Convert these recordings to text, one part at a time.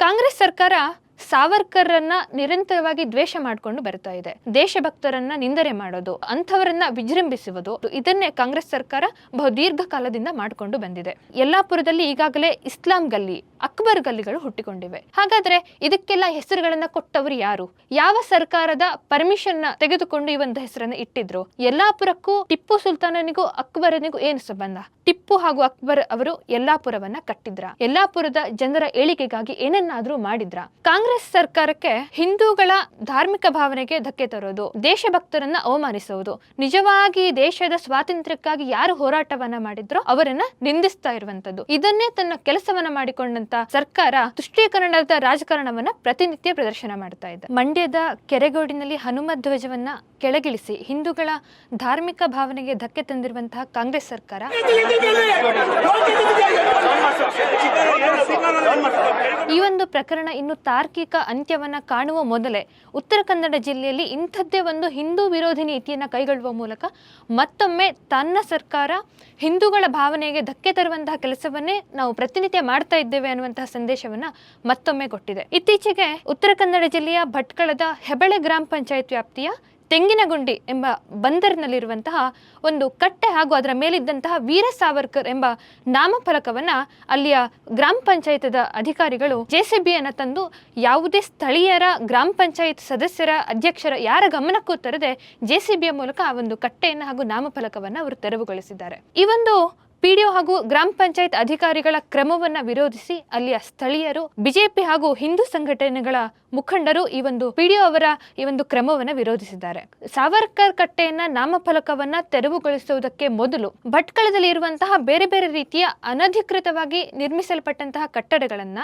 ಕಾಂಗ್ರೆಸ್ ಸರ್ಕಾರ ಸಾವರ್ಕರ್ರನ್ನ ನಿರಂತರವಾಗಿ ದ್ವೇಷ ಮಾಡಿಕೊಂಡು ಬರ್ತಾ ಇದೆ. ದೇಶಭಕ್ತರನ್ನ ನಿಂದನೆ ಮಾಡೋದು, ಅಂಥವರನ್ನ ವಿಜೃಂಭಿಸುವುದು, ಇದನ್ನೇ ಕಾಂಗ್ರೆಸ್ ಸರ್ಕಾರ ಬಹು ದೀರ್ಘ ಕಾಲದಿಂದ ಮಾಡಿಕೊಂಡು ಬಂದಿದೆ. ಯಲ್ಲಾಪುರದಲ್ಲಿ ಈಗಾಗಲೇ ಇಸ್ಲಾಂ ಗಲ್ಲಿ, ಅಕ್ಬರ್ ಗಲ್ಲಿಗಳು ಹುಟ್ಟಿಕೊಂಡಿವೆ. ಹಾಗಾದ್ರೆ ಇದಕ್ಕೆಲ್ಲ ಹೆಸರುಗಳನ್ನ ಕೊಟ್ಟವರು ಯಾರು? ಯಾವ ಸರ್ಕಾರದ ಪರ್ಮಿಷನ್ ತೆಗೆದುಕೊಂಡು ಈ ಒಂದು ಹೆಸರನ್ನ ಇಟ್ಟಿದ್ರು? ಯಲ್ಲಾಪುರಕ್ಕೂ ಟಿಪ್ಪು ಸುಲ್ತಾನನಿಗೂ ಅಕ್ಬರನಿಗೂ ಏನು ಸಂಬಂಧ? ಟಿಪ್ಪು ಹಾಗೂ ಅಕ್ಬರ್ ಅವರು ಯಲ್ಲಾಪುರವನ್ನ ಕಟ್ಟಿದ್ರ? ಯಲ್ಲಾಪುರದ ಜನರ ಏಳಿಗೆಗಾಗಿ ಏನನ್ನಾದ್ರೂ ಮಾಡಿದ್ರ? ಕಾಂಗ್ರೆಸ್ ಸರ್ಕಾರಕ್ಕೆ ಹಿಂದೂಗಳ ಧಾರ್ಮಿಕ ಭಾವನೆಗೆ ಧಕ್ಕೆ ತರೋದು, ದೇಶಭಕ್ತರನ್ನ ಅವಮಾನಿಸುವುದು ನಿಜವಾಗಿ ದೇಶದ ಸ್ವಾತಂತ್ರ್ಯಕ್ಕಾಗಿ ಯಾರು ಹೋರಾಟವನ್ನ ಮಾಡಿದ್ರೋ ಅವರನ್ನ ನಿಂದಿಸ್ತಾ ಇರುವಂತದ್ದು ಇದನ್ನೇ ತನ್ನ ಕೆಲಸವನ್ನ ಮಾಡಿಕೊಂಡಂತ ಸರ್ಕಾರ ತುಷ್ಟೀಕರಣದ ರಾಜಕಾರಣವನ್ನ ಪ್ರತಿನಿತ್ಯ ಪ್ರದರ್ಶನ ಮಾಡ್ತಾ ಇದೆ. ಮಂಡ್ಯದ ಕೆರೆಗೋಡಿನಲ್ಲಿ ಹನುಮ ಧ್ವಜವನ್ನ ಕೆಳಗಿಳಿಸಿ ಹಿಂದೂಗಳ ಧಾರ್ಮಿಕ ಭಾವನೆಗೆ ಧಕ್ಕೆ ತಂದಿರುವಂತಹ ಕಾಂಗ್ರೆಸ್ ಸರ್ಕಾರ. ಈ ಒಂದು ಪ್ರಕರಣ ಇನ್ನು ತಾರ್ಕಿಕ ಅಂತ್ಯವನ್ನ ಕಾಣುವ ಮೊದಲೇ ಉತ್ತರ ಕನ್ನಡ ಜಿಲ್ಲೆಯಲ್ಲಿ ಇಂಥದ್ದೇ ಒಂದು ಹಿಂದೂ ವಿರೋಧಿ ನೀತಿಯನ್ನ ಕೈಗೊಳ್ಳುವ ಮೂಲಕ ಮತ್ತೊಮ್ಮೆ ತನ್ನ ಸರ್ಕಾರ ಹಿಂದೂಗಳ ಭಾವನೆಗೆ ಧಕ್ಕೆ ತರುವಂತಹ ಕೆಲಸವನ್ನೇ ನಾವು ಪ್ರತಿನಿತ್ಯ ಮಾಡ್ತಾ ಇದ್ದೇವೆ ಅನ್ನುವಂತಹ ಸಂದೇಶವನ್ನ ಮತ್ತೊಮ್ಮೆ ಕೊಟ್ಟಿದೆ. ಇತ್ತೀಚೆಗೆ ಉತ್ತರ ಕನ್ನಡ ಜಿಲ್ಲೆಯ ಭಟ್ಕಳದ ಹೆಬಳೆ ಗ್ರಾಮ ಪಂಚಾಯತ್ ವ್ಯಾಪ್ತಿಯ ತೆಂಗಿನಗುಂಡಿ ಎಂಬ ಬಂದರ್ನಲ್ಲಿರುವಂತಹ ಒಂದು ಕಟ್ಟೆ ಹಾಗೂ ಅದರ ಮೇಲಿದ್ದಂತಹ ವೀರ ಸಾವರ್ಕರ್ ಎಂಬ ನಾಮಫಲಕವನ್ನ ಅಲ್ಲಿಯ ಗ್ರಾಮ ಪಂಚಾಯತದ ಅಧಿಕಾರಿಗಳು ಜೆಸಿಬಿಯನ್ನು ತಂದು ಯಾವುದೇ ಸ್ಥಳೀಯರ ಗ್ರಾಮ ಪಂಚಾಯತ್ ಸದಸ್ಯರ ಅಧ್ಯಕ್ಷರ ಯಾರ ಗಮನಕ್ಕೂ ತರದೆ ಜೆಸಿಬಿಯ ಮೂಲಕ ಆ ಒಂದು ಕಟ್ಟೆಯನ್ನು ಹಾಗೂ ನಾಮಫಲಕವನ್ನು ಅವರು ತೆರವುಗೊಳಿಸಿದ್ದಾರೆ. ಈ ಒಂದು ಪಿಡಿಒ ಹಾಗೂ ಗ್ರಾಮ ಪಂಚಾಯತ್ ಅಧಿಕಾರಿಗಳ ಕ್ರಮವನ್ನ ವಿರೋಧಿಸಿ ಅಲ್ಲಿಯ ಸ್ಥಳೀಯರು, ಬಿಜೆಪಿ ಹಾಗೂ ಹಿಂದೂ ಸಂಘಟನೆಗಳ ಮುಖಂಡರು ಈ ಒಂದು ಪಿಡಿಒ ಅವರ ಈ ಒಂದು ಕ್ರಮವನ್ನ ವಿರೋಧಿಸಿದ್ದಾರೆ. ಸಾವರ್ಕರ್ ಕಟ್ಟೆಯನ್ನ ನಾಮಫಲಕವನ್ನ ತೆರವುಗೊಳಿಸುವುದಕ್ಕೆ ಮೊದಲು ಭಟ್ಕಳದಲ್ಲಿ ಇರುವಂತಹ ಬೇರೆ ಬೇರೆ ರೀತಿಯ ಅನಧಿಕೃತವಾಗಿ ನಿರ್ಮಿಸಲ್ಪಟ್ಟಂತಹ ಕಟ್ಟಡಗಳನ್ನ,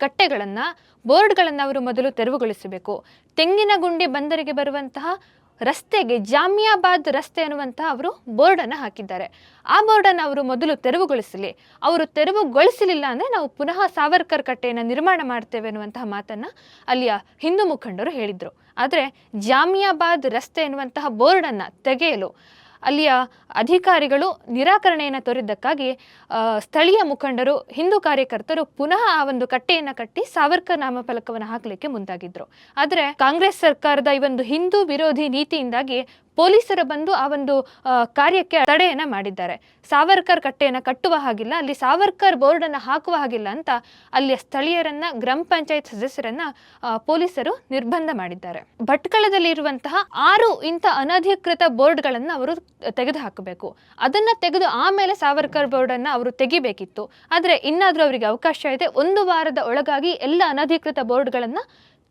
ಕಟ್ಟೆಗಳನ್ನ, ಬೋರ್ಡ್ಗಳನ್ನ ಅವರು ಮೊದಲು ತೆರವುಗೊಳಿಸಬೇಕು. ತೆಂಗಿನ ಗುಂಡಿ ಬಂದರಿಗೆ ಬರುವಂತಹ ರಸ್ತೆಗೆ ಜಾಮಿಯಾಬಾದ್ ರಸ್ತೆ ಅನ್ನುವಂತಹ ಅವರು ಬೋರ್ಡನ್ನು ಹಾಕಿದ್ದಾರೆ. ಆ ಬೋರ್ಡನ್ನು ಅವರು ಮೊದಲು ತೆರವುಗೊಳಿಸಲಿ. ಅವರು ತೆರವುಗೊಳಿಸಲಿಲ್ಲ ಅಂದರೆ ನಾವು ಪುನಃ ಸಾವರ್ಕರ್ ಕಟ್ಟೆಯನ್ನು ನಿರ್ಮಾಣ ಮಾಡ್ತೇವೆ ಅನ್ನುವಂತಹ ಮಾತನ್ನು ಅಲ್ಲಿಯ ಹಿಂದೂ ಮುಖಂಡರು ಹೇಳಿದರು. ಆದರೆ ಜಾಮಿಯಾಬಾದ್ ರಸ್ತೆ ಎನ್ನುವಂತಹ ಬೋರ್ಡನ್ನು ತೆಗೆಯಲು ಅಲ್ಲಿಯ ಅಧಿಕಾರಿಗಳು ನಿರಾಕರಣೆಯನ್ನು ತೋರಿದ್ದಕ್ಕಾಗಿ ಸ್ಥಳೀಯ ಮುಖಂಡರು, ಹಿಂದೂ ಕಾರ್ಯಕರ್ತರು ಪುನಃ ಆ ಒಂದು ಕಟ್ಟೆಯನ್ನು ಕಟ್ಟಿ ಸಾವರ್ಕರ್ ನಾಮಫಲಕವನ್ನು ಹಾಕಲಿಕ್ಕೆ ಮುಂದಾಗಿದ್ರು. ಆದರೆ ಕಾಂಗ್ರೆಸ್ ಸರ್ಕಾರದ ಈ ಒಂದು ಹಿಂದೂ ವಿರೋಧಿ ನೀತಿಯಿಂದಾಗಿ ಪೊಲೀಸರು ಬಂದು ಆ ಒಂದು ಕಾರ್ಯಕ್ಕೆ ತಡೆಯನ್ನ ಮಾಡಿದ್ದಾರೆ. ಸಾವರ್ಕರ್ ಕಟ್ಟೆಯನ್ನು ಕಟ್ಟುವ ಹಾಗಿಲ್ಲ, ಅಲ್ಲಿ ಸಾವರ್ಕರ್ ಬೋರ್ಡನ್ನು ಹಾಕುವ ಹಾಗಿಲ್ಲ ಅಂತ ಅಲ್ಲಿಯ ಸ್ಥಳೀಯರನ್ನ, ಗ್ರಾಮ ಪಂಚಾಯತ್ ಸದಸ್ಯರನ್ನ ಪೊಲೀಸರು ನಿರ್ಬಂಧ ಮಾಡಿದ್ದಾರೆ. ಭಟ್ಕಳದಲ್ಲಿ ಇರುವಂತಹ ಆರು ಇಂಥ ಅನಧಿಕೃತ ಬೋರ್ಡ್ಗಳನ್ನು ಅವರು ತೆಗೆದು ಹಾಕಬೇಕು ಅದನ್ನ ತೆಗೆದು ಆಮೇಲೆ ಸಾವರ್ಕರ್ ಬೋರ್ಡನ್ನ ಅವರು ತೆಗಿಬೇಕಿತ್ತು. ಆದರೆ ಇನ್ನಾದರೂ ಅವರಿಗೆ ಅವಕಾಶ ಇದೆ. ಒಂದು ವಾರದ ಒಳಗಾಗಿ ಎಲ್ಲ ಅನಧಿಕೃತ ಬೋರ್ಡ್ಗಳನ್ನು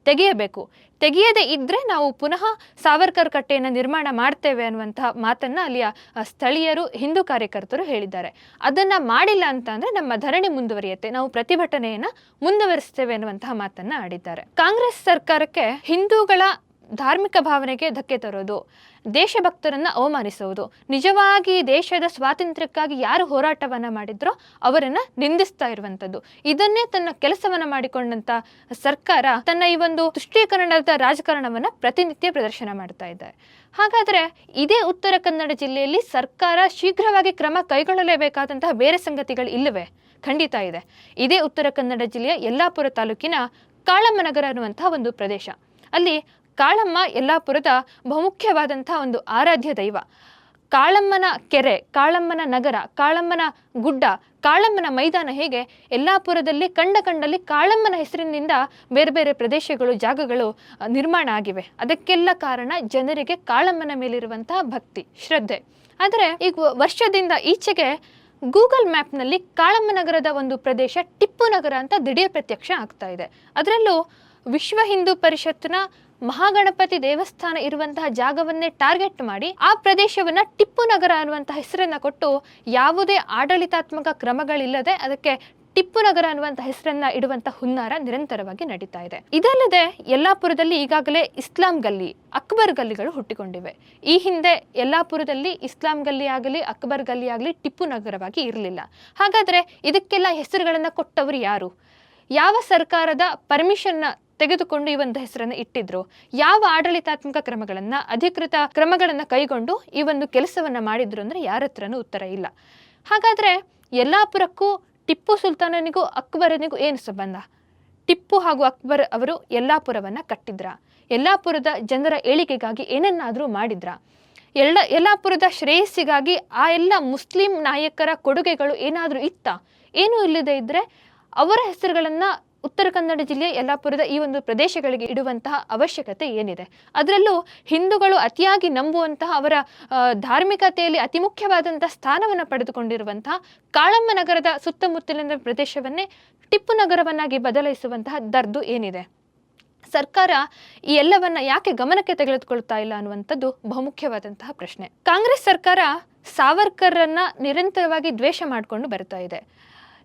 ತೆಗೆಯಬೇಕು. ತೆಗೆಯದೇ ಇದ್ದರೆ ನಾವು ಪುನಃ ಸಾವರ್ಕರ್ ಕಟ್ಟೆಯನ್ನು ನಿರ್ಮಾಣ ಮಾಡ್ತೇವೆ ಅನ್ನುವಂತಹ ಮಾತನ್ನು ಅಲ್ಲಿಯ ಸ್ಥಳೀಯರು, ಹಿಂದೂ ಕಾರ್ಯಕರ್ತರು ಹೇಳಿದ್ದಾರೆ. ಅದನ್ನು ಮಾಡಿಲ್ಲ ಅಂತ ಅಂದರೆ ನಮ್ಮ ಧರಣಿ ಮುಂದುವರಿಯುತ್ತೆ. ನಾವು ಪ್ರತಿಭಟನೆಯನ್ನು ಮುಂದುವರಿಸ್ತೇವೆ ಅನ್ನುವಂತಹ ಮಾತನ್ನು ಆಡಿದ್ದಾರೆ. ಕಾಂಗ್ರೆಸ್ ಸರ್ಕಾರಕ್ಕೆ ಹಿಂದೂಗಳ ಧಾರ್ಮಿಕ ಭಾವನೆಗೆ ಧಕ್ಕೆ ತರೋದು, ದೇಶಭಕ್ತರನ್ನು ಅವಮಾನಿಸುವುದು, ನಿಜವಾಗಿ ದೇಶದ ಸ್ವಾತಂತ್ರ್ಯಕ್ಕಾಗಿ ಯಾರು ಹೋರಾಟವನ್ನ ಮಾಡಿದ್ರೋ ಅವರನ್ನು ನಿಂದಿಸ್ತಾ ಇರುವಂಥದ್ದು. ಇದನ್ನೇ ತನ್ನ ಕೆಲಸವನ್ನ ಮಾಡಿಕೊಂಡಂತ ಸರ್ಕಾರ ತನ್ನ ಈ ಒಂದು ತುಷ್ಟೀಕರಣದ ರಾಜಕಾರಣವನ್ನು ಪ್ರತಿನಿತ್ಯ ಪ್ರದರ್ಶನ ಮಾಡ್ತಾ ಇದ್ದಾರೆ ಹಾಗಾದ್ರೆ ಇದೇ ಉತ್ತರ ಕನ್ನಡ ಜಿಲ್ಲೆಯಲ್ಲಿ ಸರ್ಕಾರ ಶೀಘ್ರವಾಗಿ ಕ್ರಮ ಕೈಗೊಳ್ಳಲೇಬೇಕಾದಂತಹ ಬೇರೆ ಸಂಗತಿಗಳು ಇಲ್ಲವೇ? ಖಂಡಿತ ಇದೆ. ಇದೇ ಉತ್ತರ ಕನ್ನಡ ಜಿಲ್ಲೆಯ ಯಲ್ಲಾಪುರ ತಾಲೂಕಿನ ಕಾಳಮ್ಮನಗರ ಅನ್ನುವಂತಹ ಒಂದು ಪ್ರದೇಶ. ಅಲ್ಲಿ ಕಾಳಮ್ಮ ಯಲ್ಲಾಪುರದ ಬಹುಮುಖ್ಯವಾದಂತಹ ಒಂದು ಆರಾಧ್ಯ ದೈವ. ಕಾಳಮ್ಮನ ಕೆರೆ, ಕಾಳಮ್ಮನ ನಗರ, ಕಾಳಮ್ಮನ ಗುಡ್ಡ, ಕಾಳಮ್ಮನ ಮೈದಾನ ಹೇಗೆ ಯಲ್ಲಾಪುರದಲ್ಲಿ ಕಂಡ ಕಂಡಲ್ಲಿ ಕಾಳಮ್ಮನ ಹೆಸರಿನಿಂದ ಬೇರೆ ಬೇರೆ ಪ್ರದೇಶಗಳು, ಜಾಗಗಳು ನಿರ್ಮಾಣ ಆಗಿವೆ. ಅದಕ್ಕೆಲ್ಲ ಕಾರಣ ಜನರಿಗೆ ಕಾಳಮ್ಮನ ಮೇಲಿರುವಂತಹ ಭಕ್ತಿ, ಶ್ರದ್ಧೆ. ಆದರೆ ಈಗ ವರ್ಷದಿಂದ ಈಚೆಗೆ ಗೂಗಲ್ ಮ್ಯಾಪ್ನಲ್ಲಿ ಕಾಳಮ್ಮನಗರದ ಒಂದು ಪ್ರದೇಶ ಟಿಪ್ಪು ನಗರ ಅಂತ ದಿಢೀರ್ ಪ್ರತ್ಯಕ್ಷ ಆಗ್ತಾ ಇದೆ. ಅದರಲ್ಲೂ ವಿಶ್ವ ಹಿಂದೂ ಪರಿಷತ್ನ ಮಹಾಗಣಪತಿ ದೇವಸ್ಥಾನ ಇರುವಂತಹ ಜಾಗವನ್ನೇ ಟಾರ್ಗೆಟ್ ಮಾಡಿ ಆ ಪ್ರದೇಶವನ್ನ ಟಿಪ್ಪು ನಗರ ಅನ್ನುವಂತಹ ಹೆಸರನ್ನ ಕೊಟ್ಟು ಯಾವುದೇ ಆಡಳಿತಾತ್ಮಕ ಕ್ರಮಗಳಿಲ್ಲದೆ ಅದಕ್ಕೆ ಟಿಪ್ಪು ನಗರ ಅನ್ನುವಂಥ ಹೆಸರನ್ನ ಇಡುವಂತ ಹುನ್ನಾರ ನಿರಂತರವಾಗಿ ನಡೀತಾ ಇದೆ. ಇದಲ್ಲದೆ ಯಲ್ಲಾಪುರದಲ್ಲಿ ಈಗಾಗಲೇ ಇಸ್ಲಾಂ ಗಲ್ಲಿ, ಅಕ್ಬರ್ ಗಲ್ಲಿಗಳು ಹುಟ್ಟಿಕೊಂಡಿವೆ. ಈ ಹಿಂದೆ ಯಲ್ಲಾಪುರದಲ್ಲಿ ಇಸ್ಲಾಂ ಗಲ್ಲಿ ಆಗಲಿ, ಅಕ್ಬರ್ ಗಲ್ಲಿ ಆಗಲಿ ಟಿಪ್ಪು ನಗರವಾಗಿ ಇರಲಿಲ್ಲ. ಹಾಗಾದ್ರೆ ಇದಕ್ಕೆಲ್ಲ ಹೆಸರುಗಳನ್ನ ಕೊಟ್ಟವರು ಯಾರು? ಯಾವ ಸರ್ಕಾರದ ಪರ್ಮಿಷನ್ ತೆಗೆದುಕೊಂಡು ಈ ಒಂದು ಹೆಸರನ್ನು ಇಟ್ಟಿದ್ರು. ಯಾವ ಆಡಳಿತಾತ್ಮಕ ಕ್ರಮಗಳನ್ನ, ಅಧಿಕೃತ ಕ್ರಮಗಳನ್ನ ಕೈಗೊಂಡು ಈ ಒಂದು ಕೆಲಸವನ್ನ ಮಾಡಿದ್ರು ಅಂದ್ರೆ ಯಾರ ಹತ್ರನೂ ಉತ್ತರ ಇಲ್ಲ. ಹಾಗಾದ್ರೆ ಯಲ್ಲಾಪುರಕ್ಕೂ ಟಿಪ್ಪು ಸುಲ್ತಾನನಿಗೂ ಅಕ್ಬರನಿಗೂ ಏನು ಸಂಬಂಧ? ಟಿಪ್ಪು ಹಾಗೂ ಅಕ್ಬರ್ ಅವರು ಯಲ್ಲಾಪುರವನ್ನು ಕಟ್ಟಿದ್ರ. ಯಲ್ಲಾಪುರದ ಜನರ ಏಳಿಗೆಗಾಗಿ ಏನನ್ನಾದರೂ ಮಾಡಿದ್ರ. ಎಲ್ಲ, ಯಲ್ಲಾಪುರದ ಶ್ರೇಯಸ್ಸಿಗಾಗಿ ಆ ಎಲ್ಲ ಮುಸ್ಲಿಂ ನಾಯಕರ ಕೊಡುಗೆಗಳು ಏನಾದರೂ ಇತ್ತ? ಏನೂ ಇಲ್ಲದೆ ಇದ್ದರೆ ಅವರ ಹೆಸರುಗಳನ್ನು ಉತ್ತರ ಕನ್ನಡ ಜಿಲ್ಲೆಯ ಯಲ್ಲಾಪುರದ ಈ ಒಂದು ಪ್ರದೇಶಗಳಿಗೆ ಇಡುವಂತಹ ಅವಶ್ಯಕತೆ ಏನಿದೆ? ಅದರಲ್ಲೂ ಹಿಂದೂಗಳು ಅತಿಯಾಗಿ ನಂಬುವಂತಹ ಅವರ ಧಾರ್ಮಿಕತೆಯಲ್ಲಿ ಅತಿ ಮುಖ್ಯವಾದಂತಹ ಸ್ಥಾನವನ್ನು ಪಡೆದುಕೊಂಡಿರುವಂತಹ ಕಾಳಮ್ಮ ನಗರದ ಸುತ್ತಮುತ್ತಲಿನ ಪ್ರದೇಶವನ್ನೇ ಟಿಪ್ಪು ನಗರವನ್ನಾಗಿ ಬದಲಾಯಿಸುವಂತಹ ದರ್ದು ಏನಿದೆ? ಸರ್ಕಾರ ಈ ಎಲ್ಲವನ್ನ ಯಾಕೆ ಗಮನಕ್ಕೆ ತೆಗೆದುಕೊಳ್ತಾ ಇಲ್ಲ ಅನ್ನುವಂಥದ್ದು ಬಹುಮುಖ್ಯವಾದಂತಹ ಪ್ರಶ್ನೆ. ಕಾಂಗ್ರೆಸ್ ಸರ್ಕಾರ ಸಾವರ್ಕರ್ರನ್ನ ನಿರಂತರವಾಗಿ ದ್ವೇಷ ಮಾಡಿಕೊಂಡು ಬರ್ತಾ ಇದೆ.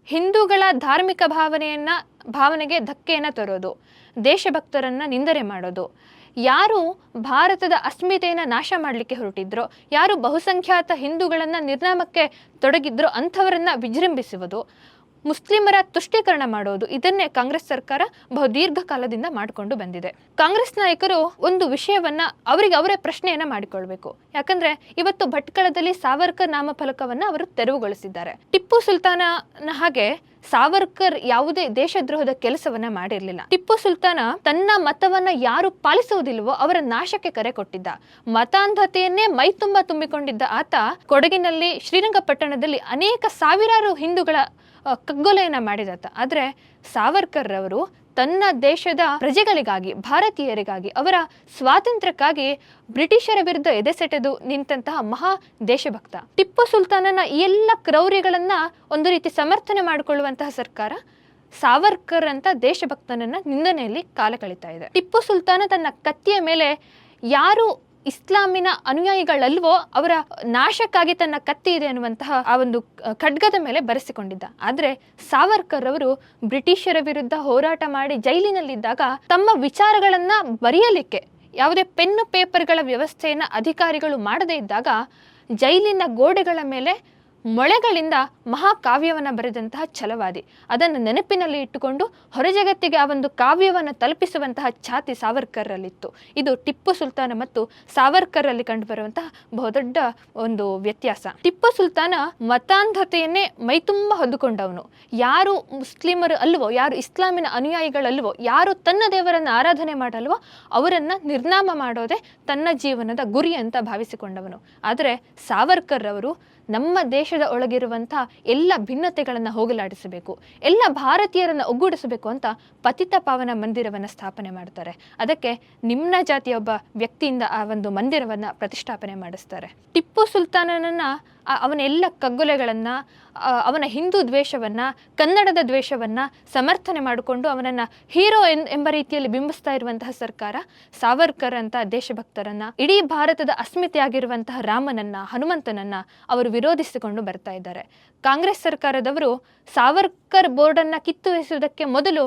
ಹಿಂದೂಗಳ ಧಾರ್ಮಿಕ ಭಾವನೆಯನ್ನ ಭಾವನೆಗೆ ಧಕ್ಕೆಯನ್ನು ತರೋದು, ದೇಶಭಕ್ತರನ್ನ ನಿಂದನೆ ಮಾಡೋದು. ಯಾರು ಭಾರತದ ಅಸ್ಮಿತೆಯನ್ನು ನಾಶ ಮಾಡಲಿಕ್ಕೆ ಹೊರಟಿದ್ರೋ, ಯಾರು ಬಹುಸಂಖ್ಯಾತ ಹಿಂದೂಗಳನ್ನು ನಿರ್ನಾಮಕ್ಕೆ ತೊಡಗಿದ್ರೋ ಅಂಥವರನ್ನು ವಿಜೃಂಭಿಸುವುದು ಮುಸ್ಲಿಮರ ತುಷ್ಟೀಕರಣ ಮಾಡೋದು ಇದನ್ನೇ ಕಾಂಗ್ರೆಸ್ ಸರ್ಕಾರ ಬಹು ದೀರ್ಘಕಾಲದಿಂದ ಮಾಡಿಕೊಂಡು ಬಂದಿದೆ. ಕಾಂಗ್ರೆಸ್ ನಾಯಕರು ಒಂದು ವಿಷಯವನ್ನ ಅವರಿಗೆ ಅವರೇ ಪ್ರಶ್ನೆಯನ್ನ ಮಾಡಿಕೊಳ್ಬೇಕು. ಯಾಕಂದ್ರೆ ಇವತ್ತು ಭಟ್ಕಳದಲ್ಲಿ ಸಾವರ್ಕರ್ ನಾಮಫಲಕವನ್ನ ಅವರು ತೆರವುಗೊಳಿಸಿದ್ದಾರೆ. ಟಿಪ್ಪು ಸುಲ್ತಾನನ ಹಾಗೆ ಸಾವರ್ಕರ್ ಯಾವುದೇ ದೇಶದ್ರೋಹದ ಕೆಲಸವನ್ನ ಮಾಡಿರಲಿಲ್ಲ. ಟಿಪ್ಪು ಸುಲ್ತಾನ ತನ್ನ ಮತವನ್ನ ಯಾರು ಪಾಲಿಸುವುದಿಲ್ವೋ ಅವರ ನಾಶಕ್ಕೆ ಕರೆ ಕೊಟ್ಟಿದ್ದ. ಮತಾಂಧತೆಯನ್ನೇ ಮೈ ತುಂಬ ತುಂಬಿಕೊಂಡಿದ್ದ ಆತ ಕೊಡಗಿನಲ್ಲಿ ಶ್ರೀರಂಗಪಟ್ಟಣದಲ್ಲಿ ಅನೇಕ ಸಾವಿರಾರು ಹಿಂದೂಗಳ ಕಗ್ಗೊಲೆಯನ್ನ ಮಾಡಿದತ್ತ ಆದರೆ ಸಾವರ್ಕರ್ ಅವರು ತನ್ನ ದೇಶದ ಪ್ರಜೆಗಳಿಗಾಗಿ, ಭಾರತೀಯರಿಗಾಗಿ, ಅವರ ಸ್ವಾತಂತ್ರ್ಯಕ್ಕಾಗಿ ಬ್ರಿಟಿಷರ ವಿರುದ್ಧ ಎದೆಸೆಟೆದು ನಿಂತಹ ಮಹಾ ದೇಶಭಕ್ತ. ಟಿಪ್ಪು ಸುಲ್ತಾನನ ಈ ಎಲ್ಲ ಕ್ರೌರ್ಯಗಳನ್ನ ಒಂದು ರೀತಿ ಸಮರ್ಥನೆ ಮಾಡಿಕೊಳ್ಳುವಂತಹ ಸರ್ಕಾರ ಸಾವರ್ಕರ್ ಅಂತ ದೇಶಭಕ್ತನನ್ನ ನಿಂದನೆಯಲ್ಲಿ ಕಾಲ ಕಳೀತಾ ಇದೆ. ಟಿಪ್ಪು ಸುಲ್ತಾನ ತನ್ನ ಕತ್ತಿಯ ಮೇಲೆ ಯಾರು ಇಸ್ಲಾಮಿನ ಅನುಯಾಯಿಗಳಲ್ವೋ ಅವರ ನಾಶಕ್ಕಾಗಿ ತನ್ನ ಕತ್ತಿ ಇದೆ ಅನ್ನುವಂತಹ ಆ ಒಂದು ಖಡ್ಗದ ಮೇಲೆ ಬರೆಸಿಕೊಂಡಿದ್ದ. ಆದರೆ ಸಾವರ್ಕರ್ ಅವರು ಬ್ರಿಟಿಷರ ವಿರುದ್ಧ ಹೋರಾಟ ಮಾಡಿ ಜೈಲಿನಲ್ಲಿದ್ದಾಗ ತಮ್ಮ ವಿಚಾರಗಳನ್ನ ಬರೆಯಲಿಕ್ಕೆ, ಯಾವುದೇ ಪೆನ್ನು ಪೇಪರ್ಗಳ ವ್ಯವಸ್ಥೆಯನ್ನು ಅಧಿಕಾರಿಗಳು ಮಾಡದೇ ಇದ್ದಾಗ ಜೈಲಿನ ಗೋಡೆಗಳ ಮೇಲೆ ಮೊಳೆಗಳಿಂದ ಮಹಾಕಾವ್ಯವನ್ನು ಬರೆದಂತಹ ಛಲವಾದಿ. ಅದನ್ನು ನೆನಪಿನಲ್ಲಿ ಇಟ್ಟುಕೊಂಡು ಹೊರಜಗತ್ತಿಗೆ ಆ ಒಂದು ಕಾವ್ಯವನ್ನು ತಲುಪಿಸುವಂತಹ ಛಾತಿ ಸಾವರ್ಕರ್ರಲ್ಲಿತ್ತು. ಇದು ಟಿಪ್ಪು ಸುಲ್ತಾನ ಮತ್ತು ಸಾವರ್ಕರ್ರಲ್ಲಿ ಕಂಡುಬರುವಂತಹ ಬಹುದೊಡ್ಡ ಒಂದು ವ್ಯತ್ಯಾಸ. ಟಿಪ್ಪು ಸುಲ್ತಾನ ಮತಾಂಧತೆಯನ್ನೇ ಮೈತುಂಬ ಹೊದ್ದುಕೊಂಡವನು. ಯಾರು ಮುಸ್ಲಿಮರು ಅಲ್ವೋ, ಯಾರು ಇಸ್ಲಾಮಿನ ಅನುಯಾಯಿಗಳಲ್ವೋ, ಯಾರು ತನ್ನ ದೇವರನ್ನು ಆರಾಧನೆ ಮಾಡಲ್ವೋ, ಅವರನ್ನು ನಿರ್ನಾಮ ಮಾಡೋದೇ ತನ್ನ ಜೀವನದ ಗುರಿ ಅಂತ ಭಾವಿಸಿಕೊಂಡವನು. ಆದರೆ ಸಾವರ್ಕರ್ ಅವರು ನಮ್ಮ ದೇಶದ ಒಳಗಿರುವಂಥ ಎಲ್ಲ ಭಿನ್ನತೆಗಳನ್ನು ಹೋಗಲಾಡಿಸಬೇಕು, ಎಲ್ಲ ಭಾರತೀಯರನ್ನು ಒಗ್ಗೂಡಿಸಬೇಕು ಅಂತ ಪತಿತ ಪಾವನ ಮಂದಿರವನ್ನು ಸ್ಥಾಪನೆ ಮಾಡ್ತಾರೆ. ಅದಕ್ಕೆ ನಿಮ್ನ ಜಾತಿಯ ಒಬ್ಬ ವ್ಯಕ್ತಿಯಿಂದ ಆ ಒಂದು ಮಂದಿರವನ್ನು ಪ್ರತಿಷ್ಠಾಪನೆ ಮಾಡಿಸ್ತಾರೆ. ಟಿಪ್ಪು ಸುಲ್ತಾನನನ್ನ ಅವನ ಎಲ್ಲ ಕಗ್ಗೊಲೆಗಳನ್ನು ಅವನ ಹಿಂದೂ ದ್ವೇಷವನ್ನು, ಕನ್ನಡದ ದ್ವೇಷವನ್ನು ಸಮರ್ಥನೆ ಮಾಡಿಕೊಂಡು ಅವನನ್ನು ಹೀರೋ ಎಂಬ ರೀತಿಯಲ್ಲಿ ಬಿಂಬಿಸ್ತಾ ಇರುವಂತಹ ಸರ್ಕಾರ, ಸಾವರ್ಕರ್ ಅಂತ ದೇಶಭಕ್ತರನ್ನು, ಇಡೀ ಭಾರತದ ಅಸ್ಮಿತೆಯಾಗಿರುವಂತಹ ರಾಮನನ್ನು, ಹನುಮಂತನನ್ನು ಅವರು ವಿರೋಧಿಸಿಕೊಂಡು ಬರ್ತಾ ಇದ್ದಾರೆ. ಕಾಂಗ್ರೆಸ್ ಸರ್ಕಾರದವರು ಸಾವರ್ಕರ್ ಬೋರ್ಡನ್ನು ಕಿತ್ತುಹಿಸುವುದಕ್ಕೆ ಮೊದಲು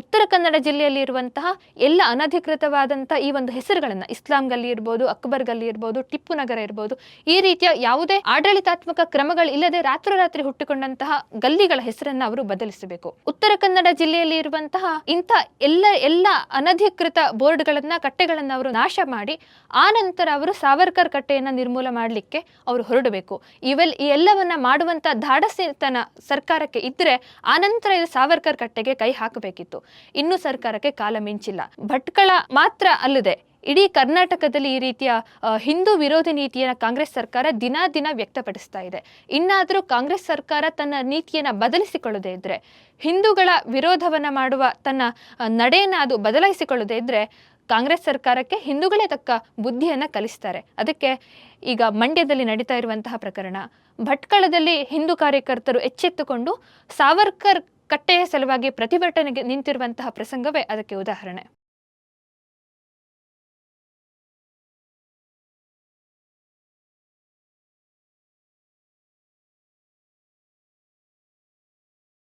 ಉತ್ತರ ಕನ್ನಡ ಜಿಲ್ಲೆಯಲ್ಲಿ ಇರುವಂತಹ ಎಲ್ಲ ಅನಧಿಕೃತವಾದಂಥ ಈ ಒಂದು ಹೆಸರುಗಳನ್ನು ಇಸ್ಲಾಂ ಗಲ್ಲಿ ಇರ್ಬೋದು ಅಕ್ಬರ್ ಗಲ್ಲಿ ಇರ್ಬೋದು, ಟಿಪ್ಪು ನಗರ ಇರ್ಬೋದು, ಈ ರೀತಿಯ ಯಾವುದೇ ಆಡಳಿತಾತ್ಮಕ ಕ್ರಮಗಳು ಇಲ್ಲದೆ ರಾತ್ರೋರಾತ್ರಿ ಹುಟ್ಟಿಕೊಂಡಂತಹ ಗಲ್ಲಿಗಳ ಹೆಸರನ್ನು ಅವರು ಬದಲಿಸಬೇಕು. ಉತ್ತರ ಕನ್ನಡ ಜಿಲ್ಲೆಯಲ್ಲಿ ಇರುವಂತಹ ಇಂಥ ಎಲ್ಲ ಎಲ್ಲ ಅನಧಿಕೃತ ಬೋರ್ಡ್ಗಳನ್ನು, ಕಟ್ಟೆಗಳನ್ನು ಅವರು ನಾಶ ಮಾಡಿ, ಆ ನಂತರ ಅವರು ಸಾವರ್ಕರ್ ಕಟ್ಟೆಯನ್ನು ನಿರ್ಮೂಲ ಮಾಡಲಿಕ್ಕೆ ಅವರು ಹೊರಡಬೇಕು. ಇವೆಲ್, ಈ ಎಲ್ಲವನ್ನ ಮಾಡುವಂತ ಧಾಡಸಿತನ ಸರ್ಕಾರಕ್ಕೆ ಇದ್ದರೆ ಆನಂತರ ಇದು ಸಾವರ್ಕರ್ ಕಟ್ಟೆಗೆ ಕೈ ಹಾಕಬೇಕಿತ್ತು. ಇನ್ನು ಸರ್ಕಾರಕ್ಕೆ ಕಾಲ ಮಿಂಚಿಲ್ಲ. ಭಟ್ಕಳ ಮಾತ್ರ ಅಲ್ಲದೆ ಇಡೀ ಕರ್ನಾಟಕದಲ್ಲಿ ಈ ರೀತಿಯ ಹಿಂದೂ ವಿರೋಧಿ ನೀತಿಯನ್ನು ಕಾಂಗ್ರೆಸ್ ಸರ್ಕಾರ ದಿನಾ ದಿನ ವ್ಯಕ್ತಪಡಿಸ್ತಾ ಇದೆ. ಇನ್ನಾದರೂ ಕಾಂಗ್ರೆಸ್ ಸರ್ಕಾರ ತನ್ನ ನೀತಿಯನ್ನು ಬದಲಿಸಿಕೊಳ್ಳದೇ ಇದ್ರೆ, ಹಿಂದೂಗಳ ವಿರೋಧವನ್ನ ಮಾಡುವ ತನ್ನ ನಡೆಯನ್ನು ಅದು ಬದಲಾಯಿಸಿಕೊಳ್ಳದೇ ಇದ್ರೆ ಕಾಂಗ್ರೆಸ್ ಸರ್ಕಾರಕ್ಕೆ ಹಿಂದೂಗಳೇ ತಕ್ಕ ಬುದ್ಧಿಯನ್ನು ಕಲಿಸ್ತಾರೆ. ಅದಕ್ಕೆ ಈಗ ಮಂಡ್ಯದಲ್ಲಿ ನಡೀತಾ ಇರುವಂತಹ ಪ್ರಕರಣ, ಭಟ್ಕಳದಲ್ಲಿ ಹಿಂದೂ ಕಾರ್ಯಕರ್ತರು ಎಚ್ಚೆತ್ತುಕೊಂಡು ಸಾವರ್ಕರ್ ಕಟ್ಟೆಯ ಸಲುವಾಗಿ ಪ್ರತಿಭಟನೆಗೆ ನಿಂತಿರುವಂತಹ ಪ್ರಸಂಗವೇ ಅದಕ್ಕೆ ಉದಾಹರಣೆ.